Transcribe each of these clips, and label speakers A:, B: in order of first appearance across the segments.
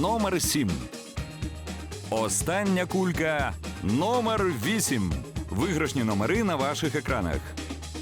A: Номер 7. Остання кулька номер 8. Виграшні номери на ваших екранах.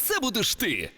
B: це будеш ти.